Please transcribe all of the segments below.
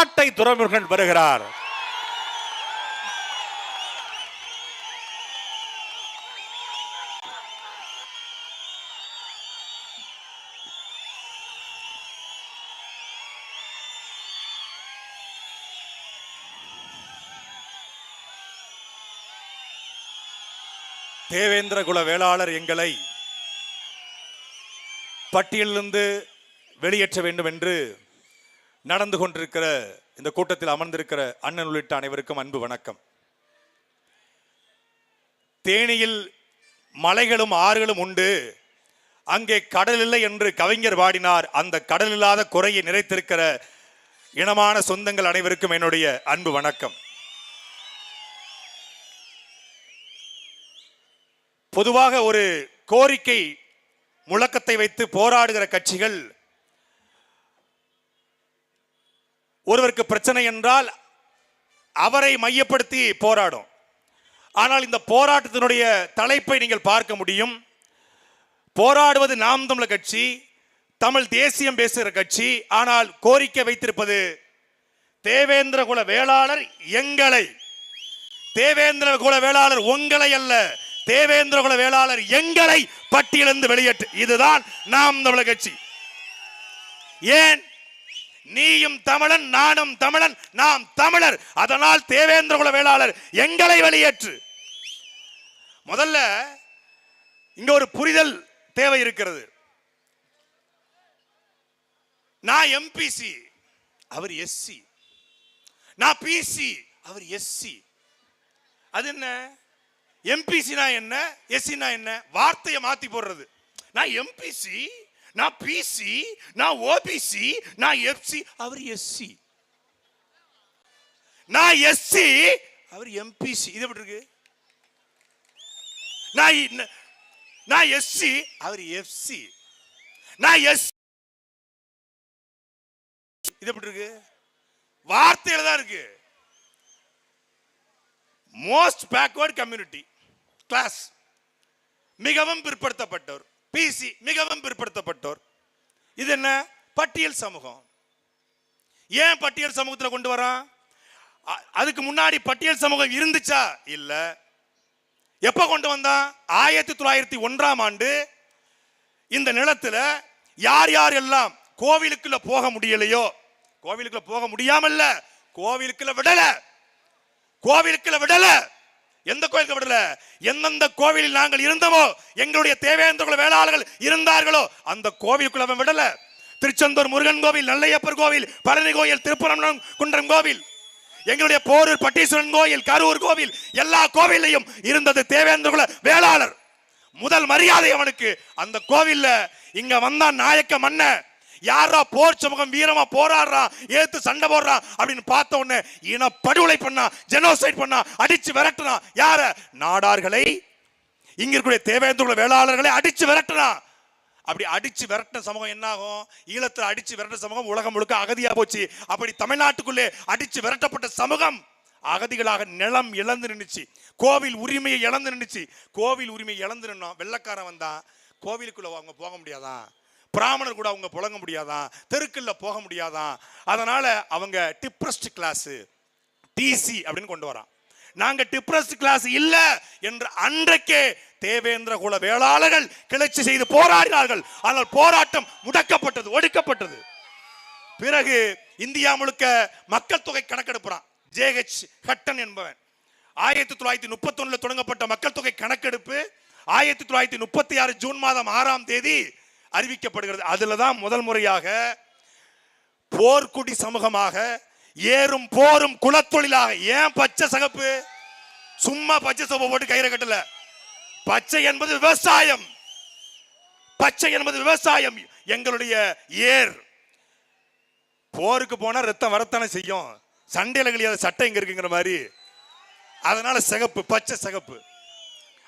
நாட்டை துறைமுருகன் வருகிறார். தேவேந்திர குல வேளாளர் எங்களை பட்டியலிருந்து வெளியேற்ற வேண்டும் என்று நடந்து கொண்டிருக்கிற இந்த கூட்டத்தில் அமர்ந்திருக்கிற அண்ணன் உள்ளிட்ட அனைவருக்கும் அன்பு வணக்கம். தேனியில் மலைகளும் ஆறுகளும் உண்டு. அங்கே கடல் இல்லை என்று கவிஞர் வாடினார் அந்த கடல் இல்லாத குறையை நிறைத்திருக்கிற இனமான சொந்தங்கள் அனைவருக்கும் என்னுடைய அன்பு வணக்கம். பொதுவாக ஒரு கோரிக்கை முழக்கத்தை வைத்து போராடுகிற கட்சிகள் ஒருவருக்கு பிரச்சனை என்றால் அவரை மையப்படுத்தி போராடும். ஆனால் இந்த போராட்டத்தினுடைய தலைப்பை நீங்கள் பார்க்க முடியும். போராடுவது நாம் தமிழர் கட்சி தமிழ் தேசியம் பேசுகிற கட்சி ஆனால் கோரிக்கை வைத்திருப்பது தேவேந்திர குல வேளாளர் எங்களை. தேவேந்திர குல வேளாளர் உங்களை அல்ல தேவேந்திர குல வேளாளர் எங்களை பட்டியலிருந்து வெளியேற்று. இதுதான் நாம் தமிழர் கட்சி. ஏன்? நீயும் தமிழன் நானும் தமிழன் நாம் தமிழர். அதனால் தேவேந்திர குல வேளாளர் எங்களை வெளியேற்று. முதல்ல இங்க ஒரு புரிதல் தேவை இருக்கிறது. நான் எம்பிசி அவர் எஸ்சி நான் பிசி அவர் எஸ்சி அது என்ன? எம்பிசினா என்ன? எஸ்சினா என்ன? வார்த்தையை மாத்தி போடுறது. நான் எம்பிசி நான் பிசி நான் ஓபிசி நான் எஃப்சி அவர் எஸ்சி நான் எஸ்சி அவர் எம்பிசி இது எப்படி இருக்கு? நான் நான் எஸ்சி அவர் எஃப்சி நான் எஸ் இது எப்படி இருக்கு? வார்த்தையில தான் இருக்கு. மோஸ்ட் பேக்வர்ட் கம்யூனிட்டி கிளாஸ் மிகவும் பிற்படுத்தப்பட்டவர் பிசி மிகவும் பிற்படுத்தப்பட்டோர். இது என்ன? பட்டியல் சமூகம். ஏன் பட்டியல் சமூகத்தில் கொண்டு வரான் அ- அதுக்கு முன்னாடி பட்டியல் சமூகம் இருந்துச்சா? இல்ல. எப்ப கொண்டு வந்தான் ஆயிரத்தி தொள்ளாயிரத்தி ஒன்றாம் ஆண்டு இந்த நிலத்துல யார் யார் எல்லாம் கோவிலுக்குள்ள போக முடியலையோ? கோவிலுக்குள்ள போக முடியாமல்ல. கோவிலுக்குள்ள விடல. கோவிலுக்குள்ள விடல. எந்த கோயிலுக்கு விடல? எந்தெந்த கோவிலில் நாங்கள் இருந்தோமோ எங்களுடைய தேவேந்திர வேளாளர்கள் இருந்தார்களோ அந்த கோவிலுக்குள்ள அவன் விடல. திருச்செந்தூர் முருகன் கோவில் நல்லையப்பர் கோவில் பழனி கோயில் திருப்பரம் குன்றம் கோவில் எங்களுடைய போரூர் பட்டீஸ்வரன் கோயில் கரூர் கோவில் எல்லா கோவிலையும் இருந்தது தேவேந்திர குல வேளாளர். முதல் மரியாதை அவனுக்கு. அந்த கோவில்ல இங்க வந்தான் நாயக்க மன்ன யாரா போர் சமூகம் வீரமா போராடுறான் ஏத்து சண்டை போடுறான் அப்படின்னு பார்த்த உடனே இன படுகொலை பண்ணா ஜெனோசைட் பண்ணா அடிச்சு விரட்டுனா யார? நாடார்களை. இங்க இருக்கக்கூடிய தேவேந்திர வேளாளர்களை அடிச்சு விரட்டுறான் அப்படி அடிச்சு விரட்டின சமூகம் என்ன ஆகும் ஈழத்தில் அடிச்சு விரட்டின சமூகம் உலகம் முழுக்க அகதியா போச்சு. அப்படி தமிழ்நாட்டுக்குள்ளே அடிச்சு விரட்டப்பட்ட சமூகம் அகதிகளாக நிலம் இழந்து நின்றுச்சு கோவில் உரிமையை இழந்து நின்றுச்சு கோவில் உரிமையை இழந்து நின்னோம். வெள்ளக்காரன் வந்தான். கோவிலுக்குள்ள அவங்க போக முடியாதான். பிராமணர் கூட அவங்க புழங்க முடியாதான் தெருக்கல்ல போக முடியாதான். அதனால அவங்க டிப்ரஸ்ட் கிளாஸு டிசி அப்படின்னு கொண்டு வரான். நாங்க டிப்ரஸ்ட் கிளாஸ் இல்லை என்று அன்றைக்கே தேவேந்திர குல வேளாளர்கள் கிளர்ச்சி செய்து போராடினார்கள். ஆனால் போராட்டம் முடக்கப்பட்டது ஒடுக்கப்பட்டது. பிறகு இந்தியா முழுக்க மக்கள் தொகை கணக்கெடுப்புறான். ஜேஹெச் ஹட்டன் என்பவன். ஆயிரத்தி தொள்ளாயிரத்தி முப்பத்தி தொடங்கப்பட்ட மக்கள் தொகை கணக்கெடுப்பு ஆயிரத்தி தொள்ளாயிரத்தி முப்பத்தி ஆறு ஜூன் மாதம் ஆறாம் தேதி அறிவிக்கப்படுகிறது. அதில் தான் முதல் முறையாக போர்க்குடி சமூகமாக ஏறும் போரும் குலத்தொழிலாக ஏன் பச்சை சகப்பு? சும்மா பச்சை சோப்பை போட்டு கயிறை கட்டல. பச்சை என்பது விவசாயம். பச்சை என்பது விவசாயம். எங்களுடைய ஏர். போருக்கு போனா ரத்தம் வரத்தானே செய்யும். சண்டையில் கழியாத சட்டை இங்க இருக்குங்கிற மாதிரி. அதனால சிகப்பு பச்சை சிகப்பு.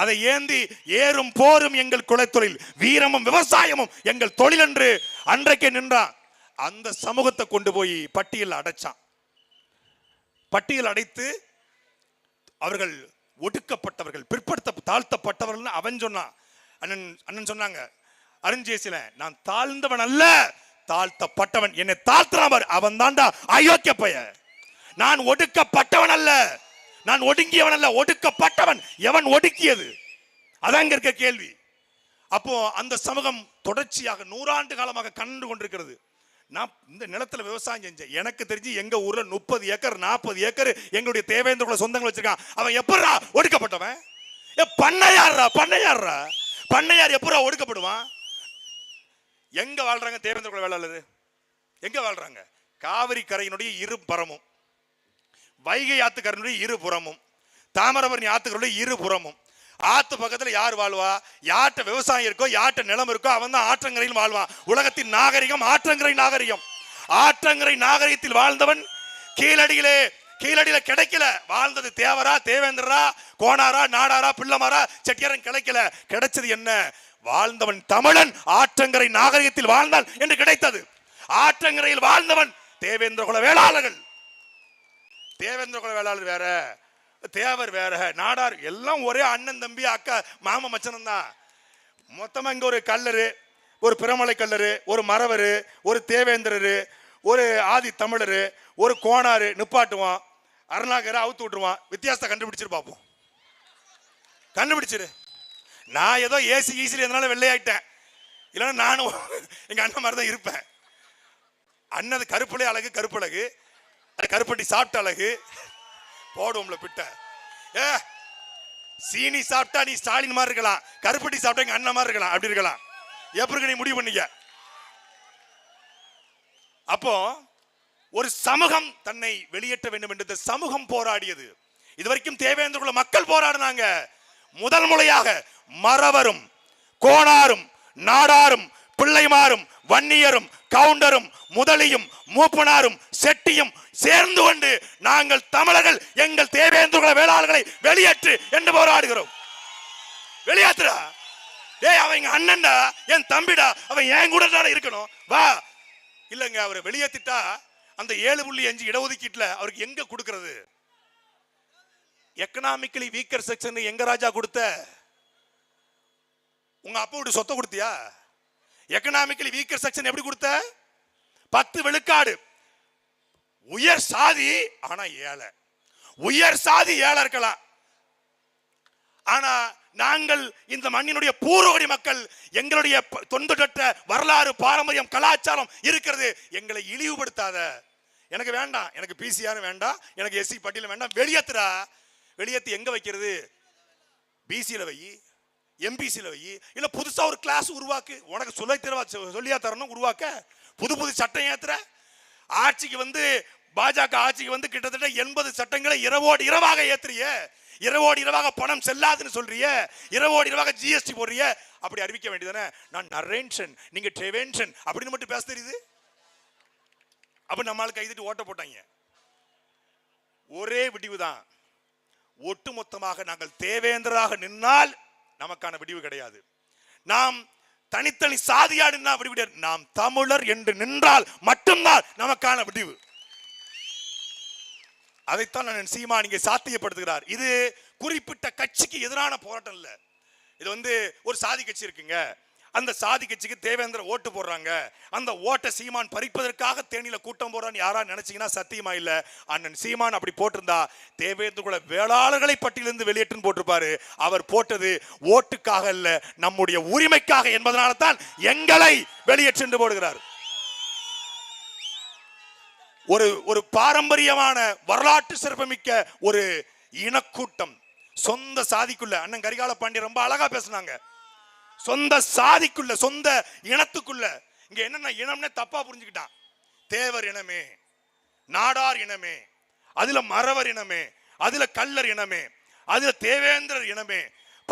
அதை ஏந்தி ஏறும் போரும் எங்கள் குலத்தொழில் வீரமும் விவசாயமும் எங்கள் தொழில் என்று அன்றைக்கே நின்றான் அந்த சமூகத்தை கொண்டு போய் பட்டியல் அடைச்சான். பட்டியல் அடைத்து அவர்கள் ஒடுக்கப்பட்டவர்கள் பிற்படுத்த தாழ்த்தப்பட்டவர்கள் அவன் சொன்னான். அண்ணன் அண்ணன் சொன்னாங்க அருஞ்சேசில நான் தாழ்ந்தவன் அல்ல தாழ்த்தப்பட்டவன். என்னை தாழ்த்துறான் அவன் தாண்டா அயோக்கிய பைய நான் ஒடுக்கப்பட்டவன் அல்ல நான் ஒடுங்கியவன் அல்ல ஒடுக்கப்பட்டவன். எவன் ஒடுக்கியது? அதான் இருக்க கேள்வி. அப்போ அந்த சமூகம் தொடர்ச்சியாக நூறாண்டு காலமாக கண்டு கொண்டிருக்கிறது. நான் இந்த நிலத்தில் விவசாயம் செஞ்சேன். எனக்கு தெரிஞ்சு எங்க ஊர்ல முப்பது ஏக்கர் நாற்பது ஏக்கர் எங்களுடைய தேவேந்திர சொந்தங்கள் வச்சிருக்கான். அவன் எப்படா ஒடுக்கப்பட்டவன்? ஏ பண்ணையாடுறா பண்ணையாடுறா பண்ணையார் எப்படா ஒடுக்கப்படுவான்? எங்க வாழ்றாங்க தேவேந்திர குல வேளாளர்? எங்க வாழ்றாங்க? காவிரி கரையினுடைய இரு பரமும். வைகை ஆத்துக்கரனுடைய இரு புறமும் தாமிரபரணி ஆத்துக்கருடைய இரு புறமும் ஆத்து பக்கத்துல யார் வாழ்வா? யார்கிட்ட விவசாயம் இருக்கோ யார்கிட்ட நிலம் இருக்கோ அவன் தான் ஆற்றங்கரையில் வாழ்வான். உலகத்தின் நாகரிகம் ஆற்றங்கரை நாகரிகம். ஆற்றங்கரை நாகரிகத்தில் வாழ்ந்தவன் கீழடியிலே கீழடியில கிடைக்கல. வாழ்ந்தது தேவரா தேவேந்திரரா கோனாரா நாடாரா பிள்ளமாரா செட்டியாரன் கிடைக்கல. கிடைச்சது என்ன? வாழ்ந்தவன் தமிழன் ஆற்றங்கரை நாகரிகத்தில் வாழ்ந்தான் என்று கிடைத்தது. ஆற்றங்கரையில் வாழ்ந்தவன் தேவேந்திர குல வேளாளர்கள். தேவேந்திர குல வேளாளர் வேற தேவர் வேற நாடார் எல்லாம் ஒரே அண்ணன் தம்பி அக்கா மாம மச்சனம் தான். மொத்தமாக இங்கே ஒரு கல்லரு ஒரு பிரமலை கல்லரு ஒரு மறவர் ஒரு தேவேந்திரரு ஒரு ஆதி தமிழர் ஒரு கோணாரு நிப்பாட்டுவான். அருணாகரை அவுத்து விட்டுருவான். வித்தியாசத்தை கண்டுபிடிச்சிரு பார்ப்போம் கண்டுபிடிச்சிரு. நான் ஏதோ ஏசி ஈசியில் எதனால வெள்ளையாயிட்டேன். இல்லைன்னா நானும் எங்கள் அண்ணன் மாதிரி தான் இருப்பேன் அண்ணது கருப்புலே அழகு கருப்பழகு கருப்பட்டி சாப்பிட்ட அழகு. போடுவோம்ல பிட்ட. ஏ சீனி சாப்பிட்டா நீ ஸ்டாலின் மாதிரி இருக்கலாம். கருப்பட்டி சாப்பிட்டா எங்க அண்ணன் மாதிரி இருக்கலாம். அப்படி இருக்கலாம். எப்படி நீ முடிவு பண்ணிக்க அப்போ ஒரு சமூகம் தன்னை வெளியேற்ற வேண்டும் என்று இந்த சமூகம் போராடியது. இதுவரைக்கும் தேவேந்திர மக்கள் போராடினாங்க. முதல் முறையாக மறவரும் கோணாரும் நாடாரும் பிள்ளைமாரும் வன்னியரும் கவுண்டரும் முதலியும் மூப்பனாரும் செட்டியும் சேர்ந்து கொண்டு நாங்கள் தமிழர்கள் எங்கள் தேவேந்திர வேளாளர்களை வெளியேற்று என்று போராடுகிறோம். வெளியேற்றுடா. டேய் அவங்க அண்ணன்டா என் தம்பிடா அவன் என் கூட தானே இருக்கணும். வா. இல்லைங்க அவரை வெளியேற்றிட்டா அந்த ஏழு புள்ளி அஞ்சு இடஒதுக்கீட்டில் அவருக்கு எங்க கொடுக்கறது? எக்கனாமிக்கலி வீக்கர் செக்ஷன் எங்க ராஜா கொடுத்த? உங்க அப்பா வீட்டு சொத்தை கொடுத்தியா? எக்கனாமிக்கலி வீக்கர் செக்ஷன் எப்படி கொடுத்த? பத்து விழுக்காடு. உயர் சாதி ஆனா ஏழை. உயர் சாதி ஏழை இருக்கலாம். ஆனா நாங்கள் இந்த மண்ணினுடைய பூர்வகுடி மக்கள் எங்களுடைய தொண்டுகட்ட வரலாறு பாரம்பரியம் கலாச்சாரம் இருக்கிறது எங்களை இழிவுபடுத்தாத. எனக்கு வேண்டாம். எனக்கு பிசிஆர் வேண்டாம். எனக்கு எஸ்சி பட்டியல் வேண்டாம். வெளியேத்துறா வெளியேத்து எங்க வைக்கிறது? பிசியில் வை. எம்பிசியில் வை. இல்லை புதுசாக ஒரு கிளாஸ் உருவாக்கு. உனக்கு சொல்லி தரவா சொல்லியா தரணும் உருவாக்க. புது புது சட்டம் ஏத்துற. ஆட்சிக்கு வந்து பாஜக ஆட்சிக்கு வந்து கிட்டத்தட்ட எண்பது சட்டங்களை இரவோடு இரவாக ஏத்துறிய. இரவோடு இரவாக பணம் செல்லாதுன்னு சொல்றிய. இரவோடு இரவாக ஜிஎஸ்டி போடுறிய. அப்படி அறிவிக்க வேண்டியதானே நான் நரேன்ஷன் நீங்க ட்ரெவென்ஷன் அப்படின்னு மட்டும் பேச தெரியுது. அப்ப நம்மளுக்கு கைதிட்டு ஓட்ட போட்டாங்க. ஒரே விடிவு தான் ஒட்டுமொத்தமாக நாங்கள் தேவேந்திராக நின்னால் நமக்கான விடிவு கிடையாது. நாம் தனித்தனி சாதியாடு நின்னா விடிவு கிடையாது. நாம் தமிழர் என்று நின்றால் மட்டும்தான் நமக்கான விடிவு. அதைத்தான் நான் சீமா நீங்க சாத்தியப்படுத்துகிறார். இது குறிப்பிட்ட கட்சிக்கு எதிரான போராட்டம் இல்ல. இது வந்து ஒரு சாதி கட்சி இருக்குங்க. அந்த சாதி கட்சிக்கு தேவேந்திர ஓட்டு போடுறாங்க. அந்த ஓட்டை சீமான் பறிப்பதற்காக தேனியில கூட்டம் போடுறான்னு யாரா நினைச்சீங்கன்னா சத்தியமா இல்ல. அண்ணன் சீமான் அப்படி போட்டிருந்தா தேவேந்திர குல வேளாளர்களை பட்டியலிருந்து வெளியேற்றுன்னு போட்டிருப்பாரு. அவர் போட்டது ஓட்டுக்காக இல்ல நம்முடைய உரிமைக்காக என்பதனால தான் எங்களை வெளியேற்று போடுகிறார். ஒரு ஒரு பாரம்பரியமான வரலாற்று சிறப்புமிக்க ஒரு இனக்கூட்டம். சொந்த சாதிக்குள்ள அண்ணன் கரிகால பாண்டியன் ரொம்ப அழகா பேசுனாங்க. சொந்த சாதிக்குள்ள சொந்த இனத்துக்குள்ள. இங்க என்னென்ன இனம்னே தப்பா புரிஞ்சுக்கிட்டான். தேவர் இனமே நாடார் இனமே அதுல மறவர் இனமே அதுல கல்லர் இனமே அதுல தேவேந்திரர் இனமே.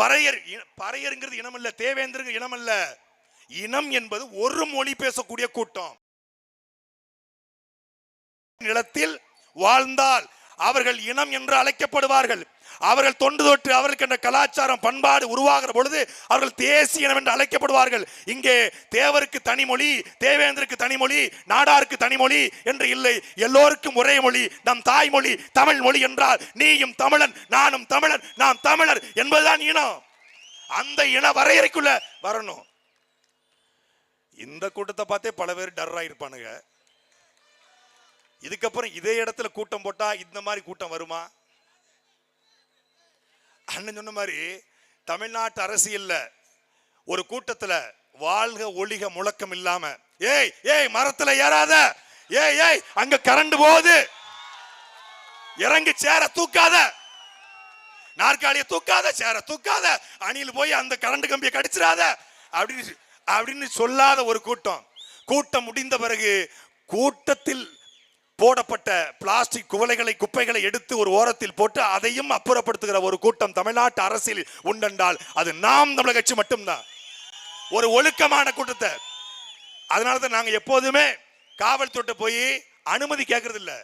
பறையர் பறையருங்கிறது இனம் இல்ல தேவேந்திரங்கிற இனம் அல்ல இனம் என்பது ஒரு மொழி பேசக்கூடிய கூட்டம். நிலத்தில் வாழ்ந்தால் அவர்கள் இனம் என்று அழைக்கப்படுவார்கள். அவர்கள் தொண்டு தொட்டு அவர்களுக்கு என்ற கலாச்சாரம் பண்பாடு உருவாகிற பொழுது அவர்கள் தேசிய இனம் என்று அழைக்கப்படுவார்கள். இங்கே தேவருக்கு தனிமொழி தேவேந்தருக்கு தனிமொழி நாடாருக்கு தனிமொழி என்று இல்லை. எல்லோருக்கும் ஒரே மொழி நம் தாய்மொழி தமிழ் மொழி என்றால் நீயும் தமிழன் நானும் தமிழன் நாம் தமிழர் என்பதுதான் இனம். அந்த இன வரையறைக்குள்ள வரணும். இந்த கூட்டத்தை பார்த்தே பல பேர் டர்ரா இருப்பானுங்க இதுக்கப்புறம் இதே இடத்துல கூட்டம் போட்டா இந்த மாதிரி கூட்டம் வருமா? அண்ணன் சொன்ன மாதிரி தமிழ்நாட்டு அரசியல்ல ஒரு கூட்டத்துல வாழ்க ஒளிக முழக்கம் இல்லாம ஏய் ஏய் மரத்துல ஏறாத ஏய் ஏய் அங்க கரண்ட் போகுது. இறங்கி சேர தூக்காத. நாற்காலியை தூக்காத சேர தூக்காத. அணியில் போய் அந்த கரண்ட் கம்பியை கடிச்சிடாத. அப்படின்னு அப்படின்னு சொல்லாத ஒரு கூட்டம். கூட்டம் முடிந்த பிறகு கூட்டத்தில் போடப்பட்ட பிளாஸ்டிக் குவளைகளை குப்பைகளை எடுத்து ஒரு ஓரத்தில் போட்டு அதையும் அப்புறப்படுத்துகிற ஒரு கூட்டம் தமிழ்நாட்டு அரசியல் உண்டென்றால் அது நாம் தமிழக கட்சி மட்டும்தான். ஒரு ஒழுக்கமான கூட்டத்தை. அதனால தான் நாங்கள் எப்போதுமே காவல்துறை போய் அனுமதி கேட்கறது இல்லை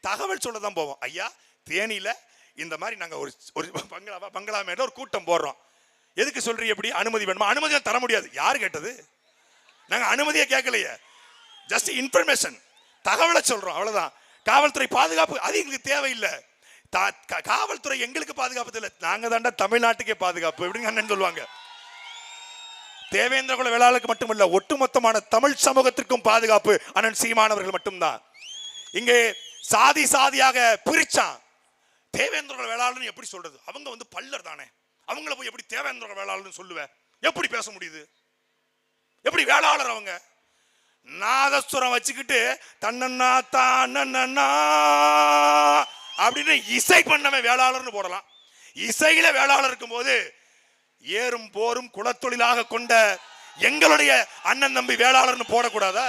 தகவல் சொல்ல தான் போவோம். ஐயா தேனியில் இந்த மாதிரி நாங்கள் ஒரு ஒரு பங்களா பங்களா மேல ஒரு கூட்டம் போடுறோம். எதுக்கு சொல்றீங்க எப்படி அனுமதி வேணுமா? அனுமதி தர முடியாது. யார் கேட்டது? நாங்கள் அனுமதியே கேட்கலையே ஜஸ்ட் இன்ஃபர்மேஷன் தகவலை சொல்றோம் அவ்வளவுதான். காவல்துறை பாதுகாப்பு அது எங்களுக்கு தேவையில்லை. தா- காவல்துறை எங்களுக்கு பாதுகாப்பு இல்லை நாங்க தாண்டா தமிழ்நாட்டுக்கே பாதுகாப்பு. எப்படிங்க அண்ணன் சொல்லுவாங்க? தேவேந்திர குல வேளாளருக்கு மட்டுமல்ல ஒட்டுமொத்தமான தமிழ் சமூகத்திற்கும் பாதுகாப்பு அண்ணன் சீமானவர்கள் மட்டும்தான். இங்கே சாதி சாதியாக பிரிச்சான். தேவேந்திர குல வேளாளர்னு எப்படி சொல்றது? அவங்க வந்து பல்லர் தானே. அவங்கள போய் எப்படி தேவேந்திர குல வேளாளர்னு சொல்லுவேன் எப்படி பேச முடியுது? எப்படி வேளாளர் அவங்க? நாதஸ்வரம் வச்சுக்கிட்டு தன்னண்ணா தானன்னா அப்படின்னு இசை பண்ணவன் வேளாளர்னு போடலாம். இசையில வேளாளர் இருக்கும்போது ஏறும் போரும் குலத்தொழிலாக கொண்ட எங்களுடைய அண்ணன் தம்பி வேளாளர்னு போடக்கூடாதா?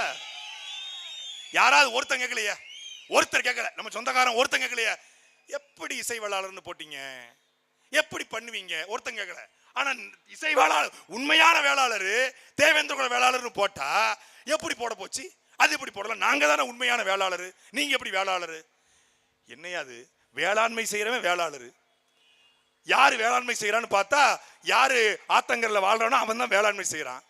யாராவது ஒருத்தன் கேட்கலையே ஒருத்தர் கேட்கல நம்ம சொந்தக்காரன் ஒருத்தன் கேட்கலையே எப்படி இசை வேளாளர்னு போட்டீங்க? எப்படி பண்ணுவீங்க? ஒருத்தன் கேட்கல ஆனா இசை வேளாளர் உண்மையான வேளாளர் தேவேந்திர குல வேளாளர்னு போட்டா எப்படி போட போச்சு? அது எப்படி போடலாம் நாங்கள் தானே உண்மையான வேளாளர். நீங்கள் எப்படி வேளாளர்? என்னையாது வேளாண்மை செய்கிறவன் வேளாளர். யார் வேளாண்மை செய்கிறான்னு பார்த்தா யார் ஆத்தங்கரில் வாழ்கிறானோ அவன் தான் வேளாண்மை செய்கிறான்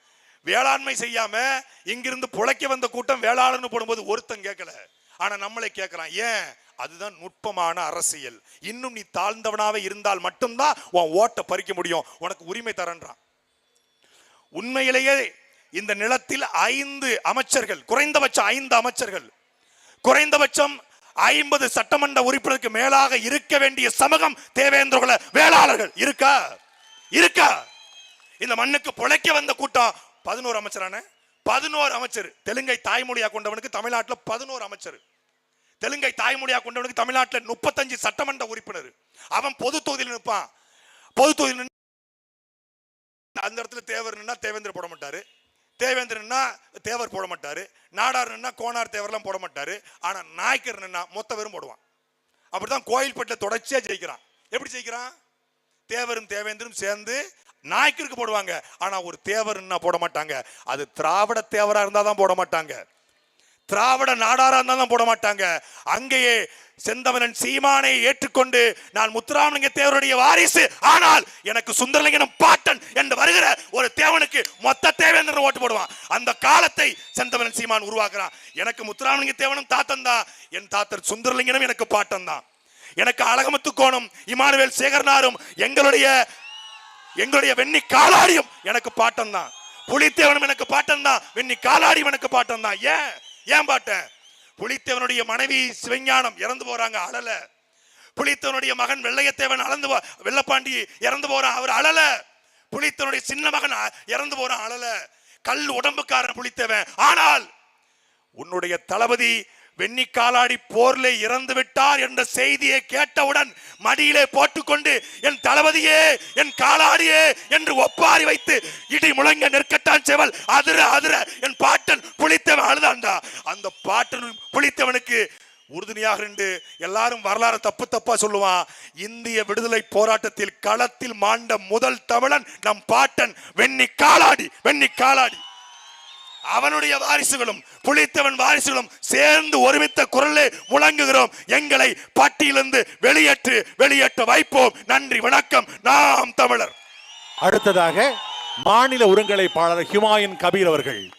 வேளாண்மை செய்யாமல் இங்கிருந்து புழைக்க வந்த கூட்டம் வேளாளர்னு போடும்போது ஒருத்தன் கேட்கல. ஆனால் நம்மளை கேட்குறான் ஏன்? அதுதான் நுட்பமான அரசியல். இன்னும் நீ தாழ்ந்தவனாவே இருந்தால் மட்டும்தான் உன் ஓட்டை பறிக்க முடியும். உனக்கு உரிமை தரன்றான். உண்மையிலேயே இந்த நிலத்தில் ஐந்து அமைச்சர்கள் குறைந்தபட்சம் ஐந்து அமைச்சர்கள். குறைந்தபட்சம் ஐம்பது சட்டமன்ற உறுப்பினருக்கு மேலாக இருக்க வேண்டிய சமூகம் தேவேந்திர குல வேளாளர்கள். இருக்கா? இருக்கா? இந்த மண்ணுக்கு பொழைக்க வந்த கூட்டம் பதினோரு அமைச்சரான பதினோரு அமைச்சர். தெலுங்கை தாய்மொழியா கொண்டவனுக்கு தமிழ்நாட்டில் பதினோரு அமைச்சர். தெலுங்கை தாய்மொழியா கொண்டவனுக்கு தமிழ்நாட்டில் முப்பத்தஞ்சு சட்டமன்ற உறுப்பினர். அவன் பொது தொகுதியில் நிற்பான் பொது தொகுதியில் அந்த இடத்துல தேவர் நின்னா தேவேந்திர போட மாட்டாரு. தேவேந்திரன்னா தேவர் போட மாட்டார் நாடார் கோனார் தேவர்லாம் போட மாட்டார் ஆனால் நாயக்கர்னா மொத்த பேரும் போடுவான். அப்படி தான் கோயில்பட்டில் தொடர்ச்சியாக ஜெயிக்கிறான். எப்படி ஜெயிக்கிறான்? தேவரும் தேவேந்திரும் சேர்ந்து நாயக்கருக்கு போடுவாங்க. ஆனால் ஒரு தேவர்னா போட மாட்டாங்க அது திராவிட தேவராக இருந்தால் தான் போட மாட்டாங்க திராவிட நாடாரா இருந்தாலும் போட மாட்டாங்க. அங்கேயே செந்தமனன் சீமானை ஏற்றுக்கொண்டு நான் முத்துராமலிங்க தேவருடைய வாரிசு. ஆனால் எனக்கு சுந்தரலிங்கனம் பாட்டன் என்று வருகிற ஒரு தேவனுக்கு மொத்த தேவேந்திரன் ஓட்டு போடுவான். அந்த காலத்தை செந்தமனன் சீமான் உருவாக்குறான். எனக்கு முத்துராமலிங்க தேவனும் தாத்தன் தான். என் தாத்தர் சுந்தரலிங்கனும் எனக்கு பாட்டன் தான். எனக்கு அழகமுத்து கோணம் இமானுவேல் சேகர்னாரும் எங்களுடைய எங்களுடைய வெண்ணி காலாடியும் எனக்கு பாட்டம் தான். புலித்தேவனும் எனக்கு பாட்டம் தான். வெண்ணி காலாடியும் எனக்கு பாட்டம் தான். ஏன்? ஏன் புலித்தேவனுடைய மனைவி சிவஞானம் இறந்து போறாங்க அழல. புலித்தவனுடைய மகன் வெள்ளையத்தேவன் அளந்து வெள்ளப்பாண்டி இறந்து போறான் அவர் அழல. புலித்தேவனுடைய சின்ன மகன் இறந்து போறான் அழல. கல் உடம்புக்காரன் புலித்தேவன். ஆனால் உன்னுடைய தளபதி வெண்ணி காலாடி போர்ல இறந்து விட்டார் என்ற செய்தியை கேட்டவுடன் மடியிலே போட்டுக்கொண்டு என் தளபதியே என் காலாடியே என்று ஒப்பாரி வைத்து இடி முழங்க நெற்கட்டான் செவல். அதிர அதிர என் பாட்டன் புளித்தவன் அழுதாண்டா. அந்த பாட்டன் புளித்தவனுக்கு உறுதுணையாக நின்று எல்லாரும் வரலாறு தப்பு தப்பா சொல்லுவான். இந்திய விடுதலை போராட்டத்தில் களத்தில் மாண்ட முதல் தமிழன் நம் பாட்டன் வெண்ணி காலாடி வெண்ணி காலாடி. அவனுடைய வாரிசுகளும் புளித்தவன் வாரிசுகளும் சேர்ந்து ஒருமித்த குரலே முழங்குகிறோம். எங்களை பட்டியலிருந்து வெளியேற்று வெளியேற்ற வைப்போம். நன்றி வணக்கம். நாம் தமிழர். அடுத்ததாக மாநில ஒருங்கிணைப்பாளர் ஹிமாயின் கபீர் அவர்கள்.